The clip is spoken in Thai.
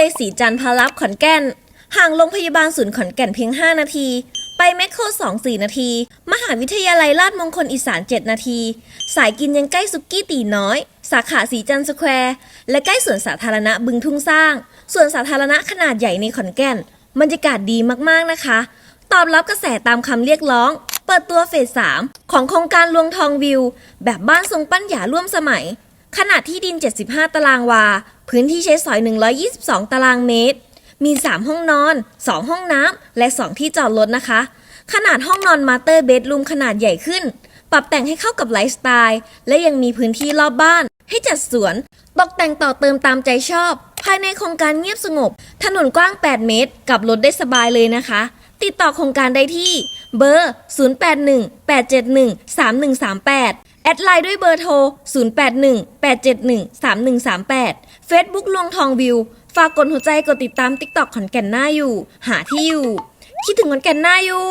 เลสีจันทร์พารับขอนแก่น ห่างโรงพยาบาลศูนย์ขอนแก่นเพียง 5 นาที ไปแมคโคร2 4 นาที มหาวิทยาลัยราชมงคลอีสาน 7 นาที สายกินยังใกล้ซุกี้ตีน้อย สาขาสีจันทร์สแควร์ และใกล้สวนสาธารณะบึงทุ่งสร้างส่วนสาธารณะขนาดใหญ่ในขอนแก่น บรรยากาศดีมากๆนะคะ ตอบรับกระแสตามคำเรียกร้องเปิดตัวเฟส 3 ของโครงการลวงทองวิว แบบบ้านทรงปั้นหยาร่วมสมัย ขนาดที่ดิน 75 ตารางวา พื้นที่ใช้สอย 122 ตารางเมตร มี 3 ห้องนอน 2 ห้องน้ำ และ 2 ที่จอดรถนะคะ ขนาดห้องนอนมาสเตอร์เบดรูมขนาดใหญ่ขึ้น ปรับแต่งให้เข้ากับไลฟ์สไตล์ และยังมีพื้นที่รอบบ้าน ให้จัดสวน ตกแต่งต่อเติมตามใจชอบ ภายในโครงการเงียบสงบ ถนนกว้าง 8 เมตร กับรถได้สบายเลยนะคะ ติดต่อโครงการได้ที่เบอร์ 0818713138 แอดไลน์ด้วยเบอร์โทร 0818713138 Facebook ลวงทองวิว ฝากกดหัวใจกดติดตาม TikTok ขอนแก่นหน้าอยู่ หาที่อยู่ คิดถึงขอนแก่นหน้าอยู่